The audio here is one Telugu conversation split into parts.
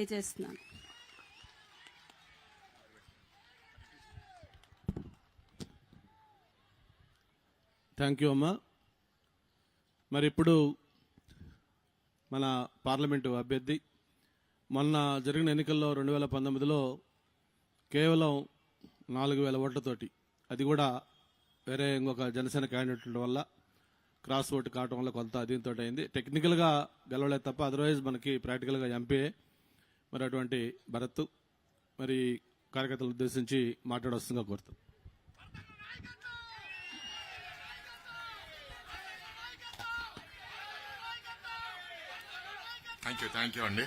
తెలియజేస్తున్నాను థ్యాంక్ యూ అమ్మా. మరి ఇప్పుడు మన పార్లమెంటు అభ్యర్థి మొన్న జరిగిన ఎన్నికల్లో రెండు వేల పంతొమ్మిదిలో కేవలం నాలుగు వేల ఓట్లతోటి అది కూడా వేరే ఇంకొక జనసేన క్యాండిడేట్ ఉండడం వల్ల క్రాస్ ఓటు కావటం వల్ల కొంత దీంతో అయింది. టెక్నికల్గా గెలవలేదు తప్ప అదర్వైజ్ మనకి ప్రాక్టికల్గా ఎంపీఏ మరి అటువంటి భరత్ మరి కార్యకర్తలు ఉద్దేశించి మాట్లాడొస్తుందిగా కోరుతాం. థ్యాంక్ యూ థ్యాంక్ యూ అండి.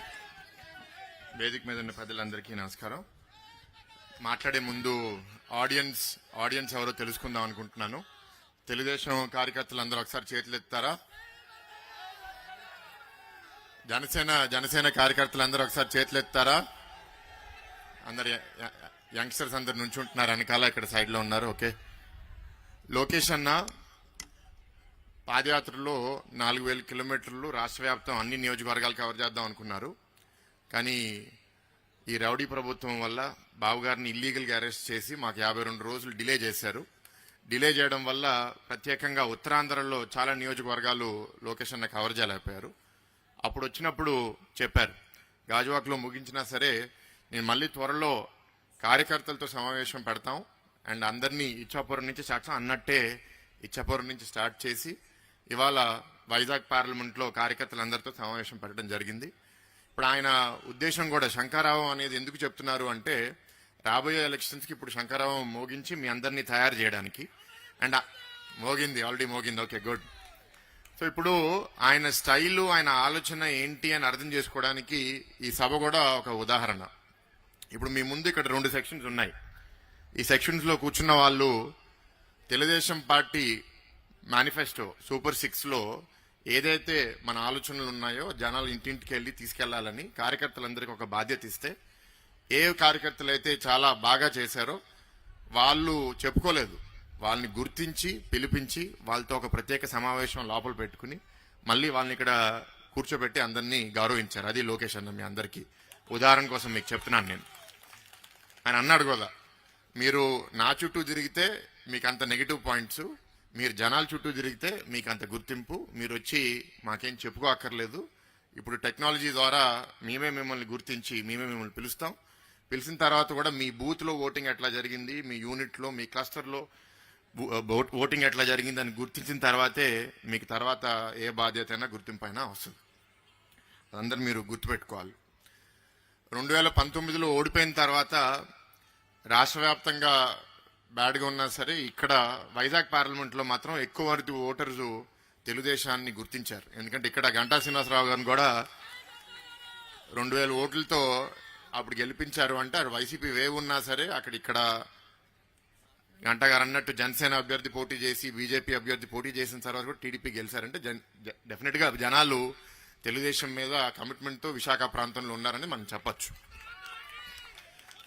వేదిక మీద ఉన్న పెద్దలందరికీ నమస్కారం. మాట్లాడే ముందు ఆడియన్స్ ఆడియన్స్ ఎవరో తెలుసుకుందాం అనుకుంటున్నాను. తెలుగుదేశం కార్యకర్తలు అందరూ ఒకసారి చేతులు ఎత్తారా జనసేన జనసేన కార్యకర్తలు అందరూ ఒకసారి చేతులు ఎత్తారా? అందరు యంగ్స్టర్స్ అందరు నుంచి ఉంటున్నారు వెనకాల ఇక్కడ సైడ్లో ఉన్నారు ఓకే. లోకేష్ అన్న పాదయాత్రలో నాలుగు వేల కిలోమీటర్లు రాష్ట్ర వ్యాప్తం అన్ని నియోజకవర్గాలు కవర్ చేద్దాం అనుకున్నారు. కానీ ఈ రౌడీ ప్రభుత్వం వల్ల బాబుగారిని ఇల్లీగల్గా అరెస్ట్ చేసి మాకు యాభై రెండు రోజులు డిలే చేశారు. డిలే చేయడం వల్ల ప్రత్యేకంగా ఉత్తరాంధ్రలో చాలా నియోజకవర్గాలు లోకేష్ అన్న కవర్ చేయలేకపోయారు. అప్పుడు వచ్చినప్పుడు చెప్పారు. గాజువాక్లో ముగించినా సరే నేను మళ్ళీ త్వరలో కార్యకర్తలతో సమావేశం పెడతాం. అండ్ అందరినీ ఇచ్చాపురం నుంచి సాక్షం అన్నట్టే ఇచ్చాపురం నుంచి స్టార్ట్ చేసి ఇవాళ వైజాగ్ పార్లమెంట్లో కార్యకర్తలందరితో సమావేశం పెట్టడం జరిగింది. ఇప్పుడు ఆయన ఉద్దేశం కూడా శంకారావం అనేది ఎందుకు చెప్తున్నారు అంటే రాబోయే ఎలక్షన్స్కి ఇప్పుడు శంకారావం మోగించి మీ అందరినీ తయారు చేయడానికి. అండ్ మోగింది ఆల్రెడీ మోగింది. Okay good. సో ఇప్పుడు ఆయన స్టైలు ఆయన ఆలోచన ఏంటి అని అర్థం చేసుకోవడానికి ఈ సభ కూడా ఒక ఉదాహరణ. ఇప్పుడు మీ ముందు ఇక్కడ రెండు సెక్షన్స్ ఉన్నాయి. ఈ సెక్షన్స్లో కూర్చున్న వాళ్ళు తెలుగుదేశం పార్టీ మేనిఫెస్టో సూపర్ సిక్స్లో ఏదైతే మన ఆలోచనలు ఉన్నాయో జనాలు ఇంటింటికి వెళ్ళి తీసుకెళ్ళాలని కార్యకర్తలందరికీ ఒక బాధ్యత ఇస్తే ఏ కార్యకర్తలు అయితే చాలా బాగా చేశారో వాళ్ళు చెప్పుకోలేదు. వాళ్ళని గుర్తించి పిలిపించి వాళ్ళతో ఒక ప్రత్యేక సమావేశం లోపల పెట్టుకుని మళ్ళీ వాళ్ళని ఇక్కడ కూర్చోబెట్టి అందరినీ గౌరవించారు. అది లోకేష్ అన్న మీ అందరికీ ఉదాహరణ కోసం మీకు చెప్తున్నాను నేను. ఆయన అన్నాడు కదా మీరు నా చుట్టూ తిరిగితే మీకు అంత నెగిటివ్ పాయింట్స్ మీరు జనాల చుట్టూ తిరిగితే మీకు అంత గుర్తింపు మీరు వచ్చి మాకేం చెప్పుకోక్కర్లేదు. ఇప్పుడు టెక్నాలజీ ద్వారా మేమే మిమ్మల్ని గుర్తించి మేమే మిమ్మల్ని పిలుస్తాం. పిలిచిన తర్వాత కూడా మీ బూత్లో ఓటింగ్ ఎట్లా జరిగింది మీ యూనిట్లో మీ క్లస్టర్లో ఓటింగ్ ఎట్లా జరిగింది అని గుర్తించిన తర్వాతే మీకు తర్వాత ఏ బాధ్యత అయినా గుర్తింపు అయినా వస్తుంది. అందరూ మీరు గుర్తుపెట్టుకోవాలి. రెండు వేల పంతొమ్మిదిలో ఓడిపోయిన తర్వాత రాష్ట్ర వ్యాప్తంగా బ్యాడ్గా ఉన్నా సరే ఇక్కడ వైజాగ్ పార్లమెంట్లో మాత్రం ఎక్కువ వరకు ఓటర్స్ తెలుగుదేశాన్ని గుర్తించారు. ఎందుకంటే ఇక్కడ గంటా శ్రీనివాసరావు గారిని కూడా రెండు వేల ఓట్లతో అప్పుడు గెలిపించారు అంటే వైసీపీ వేవ్ ఉన్నా సరే అక్కడ ఇక్కడ గంట గారు అన్నట్టు జనసేన అభ్యర్థి పోటీ చేసి బీజేపీ అభ్యర్థి పోటీ చేసిన తర్వాత కూడా టీడీపీ గెలిచారంటే జన్ డెఫినెట్గా జనాలు తెలుగుదేశం మీద కమిట్మెంట్తో విశాఖ ప్రాంతంలో ఉన్నారని మనం చెప్పొచ్చు.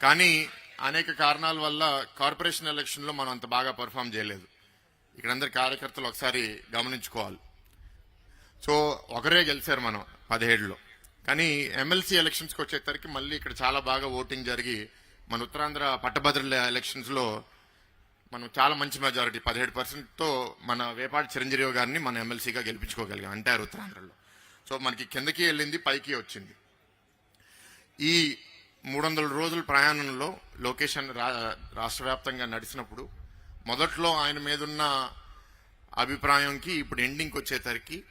కానీ అనేక కారణాల వల్ల కార్పొరేషన్ ఎలక్షన్లో మనం అంత బాగా పర్ఫామ్ చేయలేదు. ఇక్కడ అందరి కార్యకర్తలు ఒకసారి గమనించుకోవాలి. సో ఒకరే గెలిచారు మనం పదిహేడులో. కానీ ఎమ్మెల్సీ ఎలక్షన్స్కి వచ్చేసరికి మళ్ళీ ఇక్కడ చాలా బాగా ఓటింగ్ జరిగి మన ఉత్తరాంధ్ర పట్టభద్రుల ఎలక్షన్స్లో మనం చాలా మంచి మెజారిటీ పదిహేడు పర్సెంట్తో మన వేపాటి చిరంజీవి గారిని మన ఎమ్మెల్సీగా గెలిపించుకోగలిగాం అంటారు ఉత్తరాంధ్రలో. సో మనకి కిందకి వెళ్ళింది పైకి వచ్చింది. ఈ మూడు వందల రోజుల ప్రయాణంలో లొకేషన్ రాష్ట్ర వ్యాప్తంగా నడిచినప్పుడు మొదట్లో ఆయన మీదున్న అభిప్రాయంకి ఇప్పుడు ఎండింగ్కి వచ్చేసరికి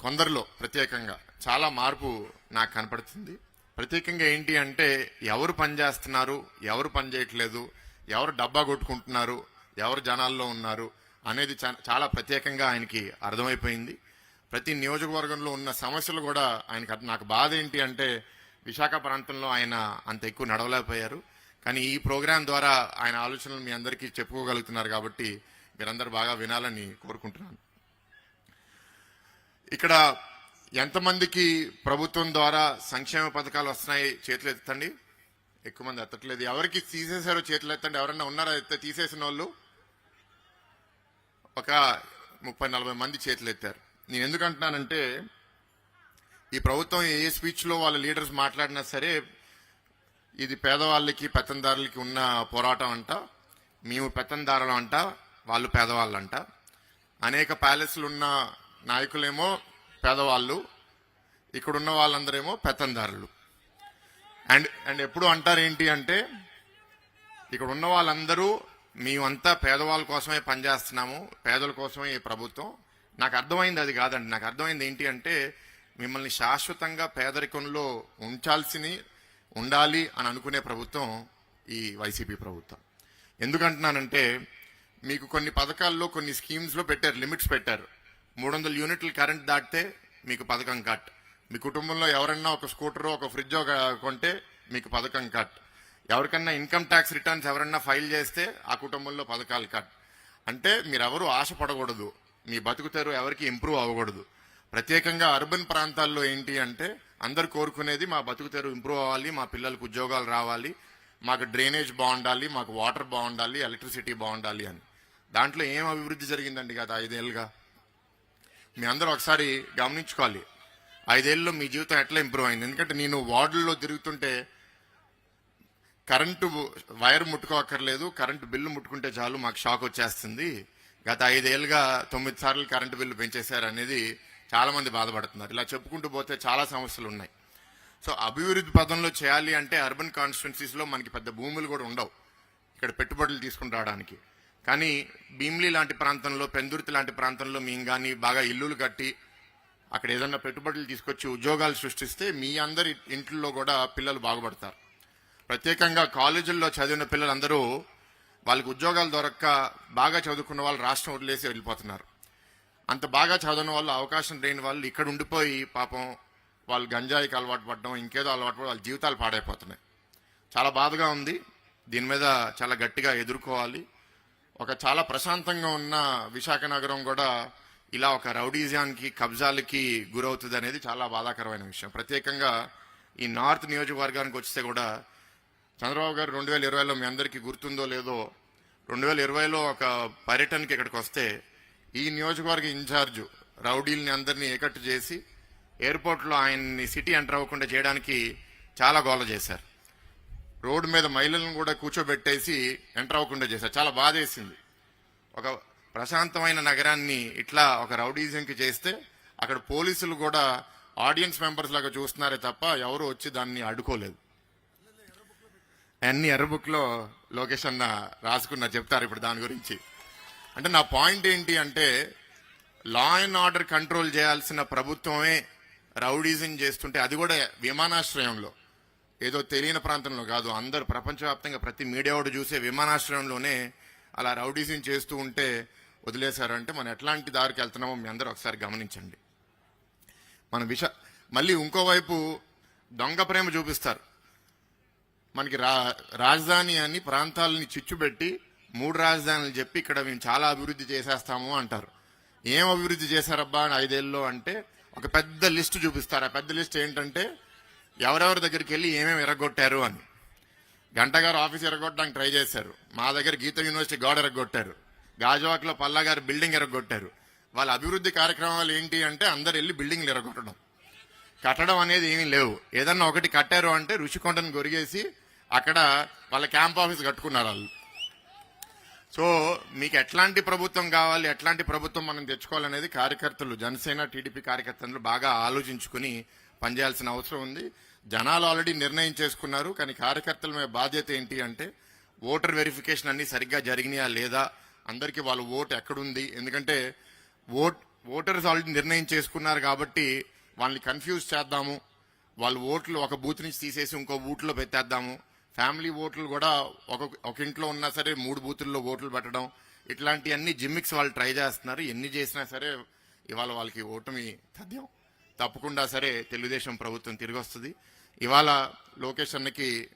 కొందరిలో ప్రత్యేకంగా చాలా మార్పు నాకు కనపడుతుంది. ప్రత్యేకంగా ఏంటి అంటే ఎవరు పని చేస్తున్నారు ఎవరు పని చేయట్లేదు ఎవరు డబ్బా కొట్టుకుంటున్నారు ఎవరు జనాల్లో ఉన్నారు అనేది చాలా ప్రత్యేకంగా ఆయనకి అర్థమైపోయింది. ప్రతి నియోజకవర్గంలో ఉన్న సమస్యలు కూడా ఆయనకి నాకు బాధ ఏంటి అంటే విశాఖ ప్రాంతంలో ఆయన అంత ఎక్కువ నడవలేకపోయారు. కానీ ఈ ప్రోగ్రాం ద్వారా ఆయన ఆలోచనలు మీ అందరికీ చెప్పుకోగలుగుతున్నారు కాబట్టి మీరందరూ బాగా వినాలని కోరుకుంటున్నాను. ఇక్కడ ఎంతమందికి ప్రభుత్వం ద్వారా సంక్షేమ పథకాలు వస్తున్నాయి చేతులు ఎత్తండి ఎక్కువ మంది ఎత్తట్లేదు. ఎవరికి తీసేశారో చేతులు ఎత్తండి. ఎవరన్నా ఉన్నారా ఎత్తే తీసేసిన వాళ్ళు ఒక ముప్పై నలభై మంది చేతులు ఎత్తారు. నేను ఎందుకంటున్నానంటే ఈ ప్రభుత్వం ఏ స్పీచ్లో వాళ్ళ లీడర్స్ మాట్లాడినా సరే ఇది పేదవాళ్ళకి పెత్తందారులకి ఉన్న పోరాటం అంట మేము పెత్తందారులు అంట వాళ్ళు పేదవాళ్ళంట. అనేక ప్యాలెస్లు ఉన్న నాయకులేమో పేదవాళ్ళు ఇక్కడున్న వాళ్ళందరేమో పెత్తందారులు. అండ్ అండ్ ఎప్పుడు అంటారు ఏంటి అంటే ఇక్కడ ఉన్న వాళ్ళందరూ మేమంతా పేదవాళ్ళ కోసమే పనిచేస్తున్నాము పేదల కోసమే ఈ ప్రభుత్వం. నాకు అర్థమైంది అది కాదండి. నాకు అర్థమైంది ఏంటి అంటే మిమ్మల్ని శాశ్వతంగా పేదరికంలో ఉంచాల్సిన ఉండాలి అని అనుకునే ప్రభుత్వం ఈ వైసీపీ ప్రభుత్వం. ఎందుకంటున్నానంటే మీకు కొన్ని పథకాల్లో కొన్ని స్కీమ్స్లో పెట్టారు లిమిట్స్ పెట్టారు. మూడు వందల యూనిట్లు కరెంట్ దాటితే మీకు పథకం కట్. మీ కుటుంబంలో ఎవరన్నా ఒక స్కూటర్ ఒక ఫ్రిడ్జ్ ఒక కొంటే మీకు పథకం కట్. ఎవరికన్నా ఇన్కమ్ ట్యాక్స్ రిటర్న్స్ ఎవరన్నా ఫైల్ చేస్తే ఆ కుటుంబంలో పథకాలు కట్. అంటే మీరెవరూ ఆశపడకూడదు. మీ బతుకుతారు ఎవరికి ఇంప్రూవ్ అవ్వకూడదు. ప్రత్యేకంగా అర్బన్ ప్రాంతాల్లో ఏంటి అంటే అందరు కోరుకునేది మా బతుకుతారు ఇంప్రూవ్ అవ్వాలి మా పిల్లలకు ఉద్యోగాలు రావాలి మాకు డ్రైనేజ్ బాగుండాలి మాకు వాటర్ బాగుండాలి ఎలక్ట్రిసిటీ బాగుండాలి అని. దాంట్లో ఏం అభివృద్ధి జరిగిందండి గత ఐదేళ్ళుగా? మీ అందరూ ఒకసారి గమనించుకోవాలి. ఐదేళ్ళలో మీ జీవితం ఎట్లా ఇంప్రూవ్ అయింది? ఎందుకంటే నేను వార్డుల్లో తిరుగుతుంటే కరెంటు వైర్ ముట్టుకోక్కర్లేదు కరెంటు బిల్లు ముట్టుకుంటే చాలు మాకు షాక్ వచ్చేస్తుంది. గత ఐదేళ్ళుగా తొమ్మిది సార్లు కరెంటు బిల్లు పెంచేశారు అనేది చాలామంది బాధపడుతున్నారు. ఇలా చెప్పుకుంటూ పోతే చాలా సమస్యలు ఉన్నాయి. సో అభివృద్ధి పదంలో చేయాలి అంటే అర్బన్ కాన్స్టిట్యున్సీస్లో మనకి పెద్ద భూములు కూడా ఉండవు. ఇక్కడ పెట్టుబడులు తీసుకుని రావడానికి. కానీ భీమ్లీ లాంటి ప్రాంతంలో పెందుర్తి లాంటి ప్రాంతంలో మేము కానీ బాగా ఇల్లులు కట్టి అక్కడ ఏదన్నా పెట్టుబడులు తీసుకొచ్చి ఉద్యోగాలు సృష్టిస్తే మీ అందరి ఇంట్లో కూడా పిల్లలు బాగుపడతారు. ప్రత్యేకంగా కాలేజీల్లో చదివిన పిల్లలందరూ వాళ్ళకి ఉద్యోగాలు దొరక్క బాగా చదువుకున్న వాళ్ళు రాష్ట్రం వదిలేసి వెళ్ళిపోతున్నారు. అంత బాగా చదవని వాళ్ళు అవకాశం లేని వాళ్ళు ఇక్కడ ఉండిపోయి పాపం వాళ్ళు గంజాయికి అలవాటు పడడం ఇంకేదో అలవాటు పడడం వాళ్ళ జీవితాలు పాడైపోతున్నాయి. చాలా బాధగా ఉంది. దీని మీద చాలా గట్టిగా ఎదుర్కోవాలి. ఒక చాలా ప్రశాంతంగా ఉన్న విశాఖ నగరం కూడా ఇలా ఒక రౌడీజానికి కబ్జాలకి గురవుతుంది అనేది చాలా బాధాకరమైన విషయం. ప్రత్యేకంగా ఈ నార్త్ నియోజకవర్గానికి వస్తే కూడా చంద్రబాబు గారు రెండు వేల ఇరవైలో మీ అందరికీ గుర్తుందో లేదో రెండు వేల ఇరవైలో ఒక పర్యటనకి ఇక్కడికి వస్తే ఈ నియోజకవర్గ ఇన్ఛార్జ్ రౌడీల్ని అందరినీ ఏకట్టు చేసి ఎయిర్పోర్ట్లో ఆయన్ని సిటీ ఎంటర్ అవ్వకుండా చేయడానికి చాలా గోల చేశారు. రోడ్డు మీద మహిళలను కూడా కూర్చోబెట్టేసి ఎంటర్ అవ్వకుండా చేశారు. చాలా బాధ వేసింది ఒక ప్రశాంతమైన నగరాన్ని ఇట్లా ఒక రౌడీజంకి చేస్తే అక్కడ పోలీసులు కూడా ఆడియన్స్ మెంబర్స్ లాగా చూస్తున్నారే తప్ప ఎవరు వచ్చి దాన్ని అడ్డుకోలేదు. అన్ని ఎర్రబుక్లో లోకేష్ అన్న రాసుకున్న చెప్తారు ఇప్పుడు దాని గురించి. అంటే నా పాయింట్ ఏంటి అంటే లా అండ్ ఆర్డర్ కంట్రోల్ చేయాల్సిన ప్రభుత్వమే రౌడీజం చేస్తుంటే అది కూడా విమానాశ్రయంలో. ఏదో తెలియని ప్రాంతంలో కాదు అందరు ప్రపంచవ్యాప్తంగా ప్రతి మీడియా వాడు చూసే విమానాశ్రయంలోనే అలా రౌడీజం చేస్తూ ఉంటే వదిలేశారంటే మనం ఎట్లాంటి దారికి వెళ్తున్నామో మీ అందరూ ఒకసారి గమనించండి. మన విష మళ్ళీ ఇంకోవైపు దొంగ ప్రేమ చూపిస్తారు. మనకి రా రాజధాని అని ప్రాంతాలని చిచ్చుపెట్టి మూడు రాజధానులు చెప్పి ఇక్కడ మేము చాలా అభివృద్ధి చేసేస్తాము అంటారు. ఏం అభివృద్ధి చేశారబ్బా అని ఐదేళ్ళలో అంటే ఒక పెద్ద లిస్ట్ చూపిస్తారు. ఆ పెద్ద లిస్ట్ ఏంటంటే ఎవరెవరి దగ్గరికి వెళ్ళి ఏమేమి ఎరగొట్టారు అని. గంటగారు ఆఫీస్ ఎరగొట్టడానికి ట్రై చేశారు. మా దగ్గర గీత యూనివర్సిటీ గోడ ఎరగొట్టారు. గాజువాక్లో పల్లా గారు బిల్డింగ్ ఎరగొట్టారు. వాళ్ళ అభివృద్ధి కార్యక్రమాలు ఏంటి అంటే అందరు వెళ్ళి బిల్డింగ్లు ఎరగొట్టడం. కట్టడం అనేది ఏమీ లేవు. ఏదన్నా ఒకటి కట్టారు అంటే ఋషికొండను గొరిగేసి అక్కడ వాళ్ళ క్యాంప్ ఆఫీస్ కట్టుకున్నారు వాళ్ళు. సో మీకు ఎట్లాంటి ప్రభుత్వం కావాలి ఎట్లాంటి ప్రభుత్వం మనం తెచ్చుకోవాలనేది కార్యకర్తలు జనసేన టీడీపీ కార్యకర్తలు బాగా ఆలోచించుకుని పనిచేయాల్సిన అవసరం ఉంది. జనాలు ఆల్రెడీ నిర్ణయం చేసుకున్నారు కానీ కార్యకర్తల మీద బాధ్యత ఏంటి అంటే ఓటర్ వెరిఫికేషన్ అన్ని సరిగ్గా జరిగినాయా లేదా అందరికీ వాళ్ళ ఓటు ఎక్కడుంది? ఎందుకంటే ఓట్ ఓటర్స్ ఆల్రెడీ నిర్ణయం చేసుకున్నారు కాబట్టి వాళ్ళని కన్ఫ్యూజ్ చేద్దాము. వాళ్ళు ఓట్లు ఒక బూత్ నుంచి తీసేసి ఇంకో బూత్లో పెట్టేద్దాము. ఫ్యామిలీ ఓట్లు కూడా ఒక ఒక ఇంట్లో ఉన్నా సరే మూడు బూతుల్లో ఓట్లు పెట్టడం ఇట్లాంటివన్నీ జిమ్మిక్స్ వాళ్ళు ట్రై చేస్తున్నారు. ఎన్ని చేసినా సరే ఇవాళ వాళ్ళకి ఓటమి తథ్యం. తప్పకుండా సరే తెలుగుదేశం ప్రభుత్వం తిరిగి వస్తుంది. ఇవాళ లోకేష్ అన్నకి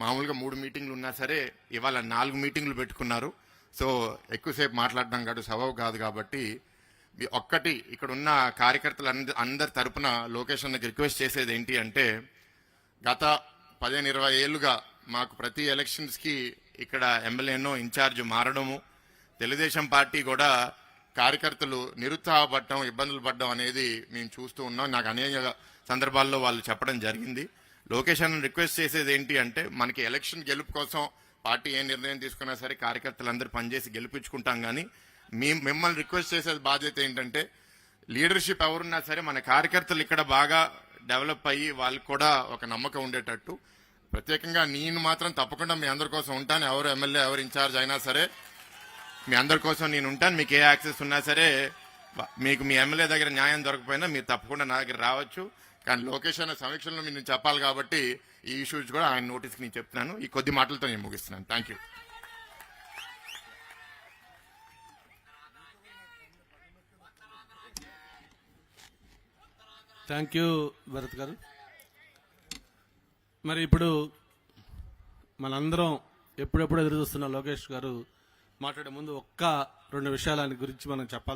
మామూలుగా మూడు మీటింగ్లు ఉన్నా సరే ఇవాళ నాలుగు మీటింగ్లు పెట్టుకున్నారు. సో ఎక్కువసేపు మాట్లాడడం కాదు సబబు కాదు కాబట్టి మీ ఒక్కటి ఇక్కడ ఉన్న కార్యకర్తలు అందరి అందరి తరపున లోకేష్ అన్నకి రిక్వెస్ట్ చేసేది ఏంటి అంటే గత పదిహేను ఇరవై ఏళ్ళుగా మాకు ప్రతి ఎలక్షన్స్కి ఇక్కడ ఎమ్మెల్యేనో ఇన్ఛార్జ్ మారడము తెలుగుదేశం పార్టీ కూడా కార్యకర్తలు నిరుత్సాహపడటం ఇబ్బందులు పడడం అనేది మేము చూస్తూ ఉన్నాం. నాకు అనేక సందర్భాల్లో వాళ్ళు చెప్పడం జరిగింది. లోకేష్ అన్న రిక్వెస్ట్ చేసేది ఏంటి అంటే మనకి ఎలక్షన్ గెలుపు కోసం పార్టీ ఏ నిర్ణయం తీసుకున్నా సరే కార్యకర్తలందరూ పనిచేసి గెలిపించుకుంటాం కానీ మీ మిమ్మల్ని రిక్వెస్ట్ చేసే బాధ్యత ఏంటంటే లీడర్షిప్ ఎవరున్నా సరే మన కార్యకర్తలు ఇక్కడ బాగా డెవలప్ అయ్యి వాళ్ళకి కూడా ఒక నమ్మకం ఉండేటట్టు. ప్రత్యేకంగా నేను మాత్రం తప్పకుండా మీ అందరి కోసం ఉంటాను. ఎవరు ఎమ్మెల్యే ఎవరు ఇన్ఛార్జ్ అయినా సరే మీ అందరి కోసం నేను ఉంటాను. మీకు ఏ యాక్సెస్ ఉన్నా సరే మీకు మీ ఎమ్మెల్యే దగ్గర న్యాయం దొరకపోయినా మీరు తప్పకుండా నా దగ్గర రావచ్చు. కానీ లోకేష్ అనే సమీక్షలో మీరు చెప్పాలి కాబట్టి ఈ ఇష్యూస్ కూడా ఆయన నోటీస్కి నేను చెప్తున్నాను. ఈ కొద్ది మాటలతో నేను ముగిస్తున్నాను. Thank you thank you Bharat గారు. మరి ఇప్పుడు మనందరం ఎప్పుడెప్పుడు ఎదురు చూస్తున్న లోకేష్ గారు మాట్లాడే ముందు ఒక్క రెండు విషయాల గురించి మనం చెప్పాలి